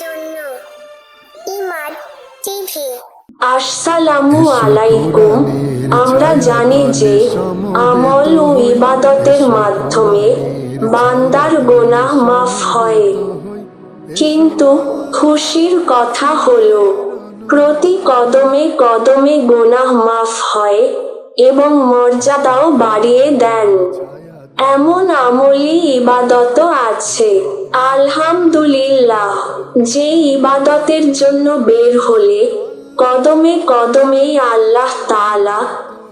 জন্য। ইমাদ টিভি আসসালামু আলাইকুম। আমরা জানি যে আমল ও ইবাদতের মাধ্যমে বান্দার গোনাহ মাফ হয়। কিন্তু খুশির কথা হলো, প্রতি কদমে কদমে গোনাহ মাফ হয় এবং মর্যাদাও বাড়িয়ে দেন। এমন আমলি ইবাদত আছে, আলহামদুলিল্লাহ। যে ইবাদতের জন্য বের হলে কদমে কদমেই আল্লাহ তাআলা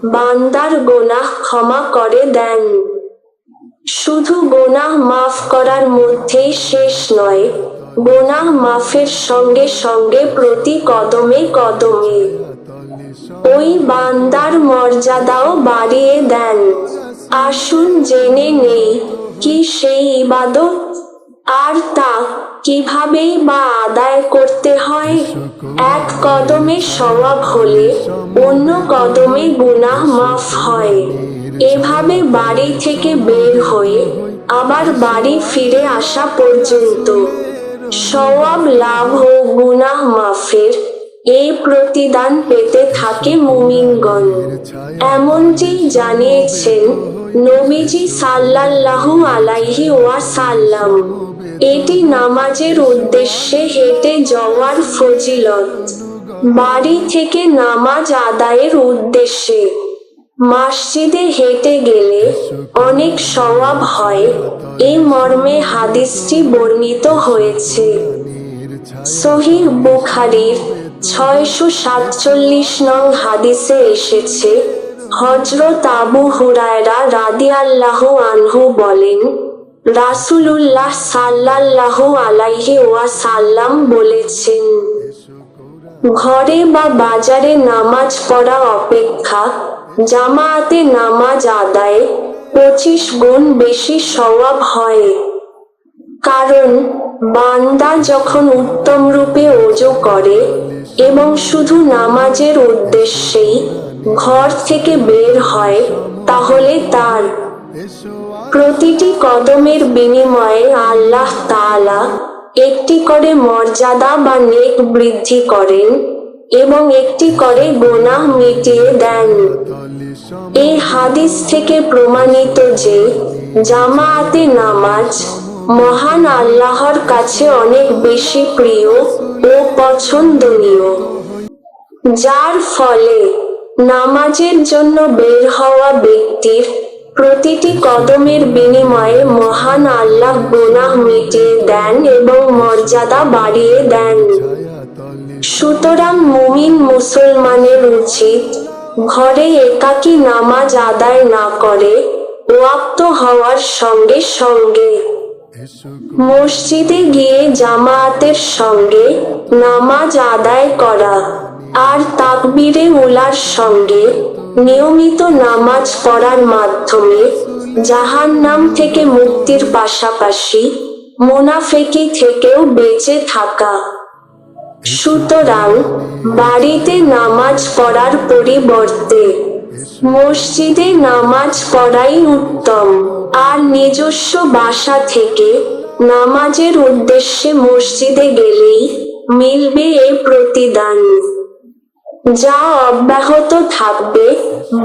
বান্দার গোনাহ ক্ষমা করে দেন। শুধু গোনাহ মাফ করার মধ্যেই শেষ নয়, গোনাহ মাফের সঙ্গে সঙ্গে প্রতি কদমে কদমে। ওই বান্দার মর্যাদাও বাড়িয়ে দেন। আসুন জেনে নেই কি সেই ইবাদত আর তা কিভাবেই বা আদায় করতে হয়? এক কদমে সওয়াব হলে অন্য কদমে গুনাহ মাফ হয়। এভাবে বাড়ি থেকে বের হয়ে আবার বাড়ি ফিরে আসা পর্যন্ত। সওয়াব লাভ ও গুনাহ মাফের এই প্রতিদান পেতে থাকে মুমিনগণ। এমনটি জানিয়েছেন নবীজি সাল্লাল্লাহু আলাইহি ওয়াসাল্লাম, এটি নামাজের উদ্দেশ্যে হেঁটে যাওয়ার ফজিলত। বাড়ি থেকে নামাজ আদায়ের উদ্দেশ্যে। মসজিদে হেঁটে গেলে অনেক সওয়াব হয় এই মর্মে হাদিসটি বর্ণিত হয়েছে। সহিহ বুখারীর ছয়শো সাতচল্লিশ নং হাদিসে এসেছে হজরত আবু হুরায়রা রাদিয়াল্লাহু আনহু বলেন, রাসূলুল্লাহ সাল্লাল্লাহু আলাইহি ওয়াসাল্লাম বলেছেন, ঘরে বা বাজারে নামাজ পড়া অপেক্ষা, জামায়াতে নামাজ আদায়ে পঁচিশ গুণ বেশি সওয়াব হয়। কারণ বান্দা যখন উত্তম রূপে ওজো করে এবং শুধু নামাজের উদ্দেশ্যেই ঘর থেকে বের হয়, তাহলে তার। প্রতিটি কদমের বিনিময়ে আল্লাহ তাআলা একটি করে মর্যাদা বা নেক বৃদ্ধি করেন এবং একটি করে গোনাহ মিটিয়ে দেন। এই হাদিস থেকে প্রমাণিত যে জামায়াতে নামাজ মহান আল্লাহর কাছে অনেক বেশি প্রিয় ও পছন্দনীয়। যার ফলে নামাজের জন্য বের হওয়া ব্যক্তির প্রতিটি কদমের বিনিময়ে মহান আল্লাহ গুনাহ মিটিয়ে দেন এবং মর্যাদা বাড়িয়ে দেন। সুতরাং মুমিন মুসলমানের উচিত ঘরে একাকী নামাজ আদায় না করে ওয়াক্ত হওয়ার সঙ্গে সঙ্গে মসজিদে গিয়ে জামায়াতের সঙ্গে নামাজ আদায় করা। আর তাকবীরে উলার সঙ্গে নিয়মিত নামাজ পড়ার মাধ্যমে জাহান্নাম থেকে মুক্তির পাশাপাশি মোনাফেকি থেকেও বেঁচে থাকা। সুতরাং বাড়িতে নামাজ পড়ার পরিবর্তে মসজিদে নামাজ পড়াই উত্তম। আর নিজস্ব বাসা থেকে নামাজের উদ্দেশ্যে মসজিদে গেলেই মিলবে এ প্রতিদান। যা অব্যাহত থাকবে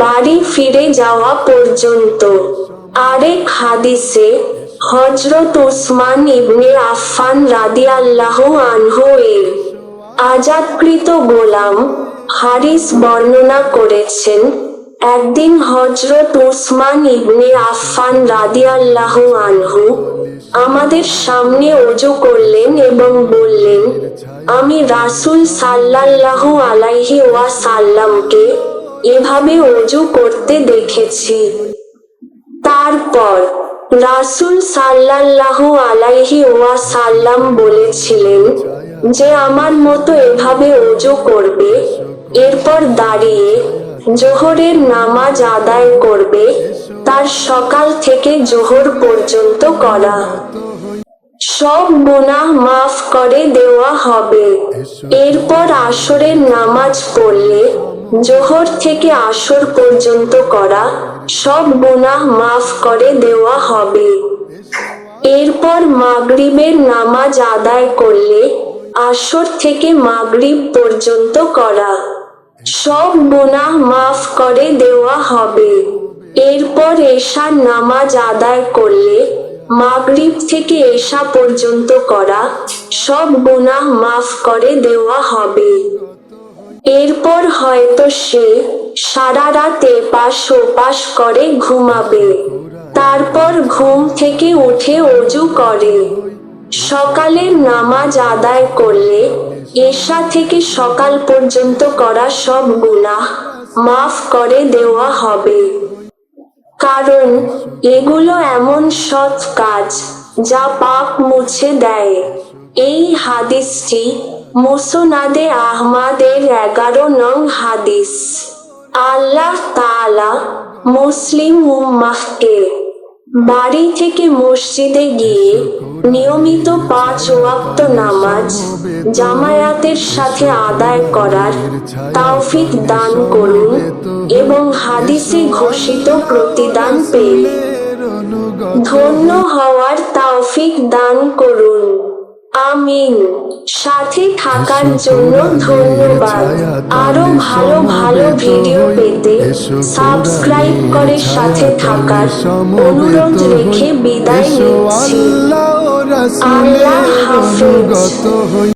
বাড়ি ফিরে যাওয়া পর্যন্ত। আরেক হাদিসে হজরত উসমান ইবনে আফফান রাদিয়াল্লাহু আনহু এর আজাদকৃত গোলাম হারিস বর্ণনা করেছেন, একদিন হজরত উসমান ইবনে আফফান আল্লাহ আনহু আমাদের সামনে অজু করলেন এবং বললেন, আমি রাসূল সাল্লাল্লাহু আলাইহি ওয়াসাল্লামকে এভাবে অজু করতে দেখেছি। তারপর রাসুল সাল্লাল্লাহু আলাইহি ওয়া সাল্লাম বলেছিলেন যে, আমার মতো এভাবে অজু করবে, এরপর দাঁড়িয়ে জোহরের নামাজ আদায় করবে তার সকাল থেকে জোহর পর্যন্ত করা। সব গুনাহ মাফ করে দেওয়া হবে। এরপর আসরের নামাজ পড়লে, জোহর থেকে আসর পর্যন্ত করা সব গুনাহ মাফ করে দেওয়া হবে। এরপর মাগরিবের নামাজ আদায় করলে, আসর থেকে মাগরিব পর্যন্ত করা। সব গুনাহ মাফ করে দেওয়া হবে। এরপর এশার নামাজ আদায় করলে মাগরিব থেকে এশা পর্যন্ত করা সব গুনাহ মাফ করে দেওয়া হবে। এরপর হয়তো সে সারা রাত এপাশ ওপাশ করে ঘুমাবে। তারপর ঘুম থেকে উঠে অজু করে। সকালের নামাজ আদায় করলে এশা থেকে সকাল পর্যন্ত করা সব গুনাহ মাফ করে দেওয়া হবে। কারণ এগুলো এমন সৎ কাজ যা পাপ মুছে দেয়। এই হাদিসটি মুসুনাদে আহমাদের এগারো নং হাদিস। আল্লাহ তালা মুসলিম উম্মাহকে বাড়ি থেকে মসজিদে গিয়ে নিয়মিত পাঁচ ওয়াক্ত নামাজ, জামায়াতের সাথে আদায় করার তাওফিক দান করুন এবং হাদিসে ঘোষিত প্রতিদান পেয়ে ধন্য হওয়ার তাওফিক দান করুন। আমিন। সাথে থাকার জন্য ধন্যবাদ। আরও ভালো ভালো ভিডিও পেতে সাবস্ক্রাইব করে সাথে থাকার অনুরোধ রেখে বিদায় নিচ্ছি। আল্লাহ হাফেজ।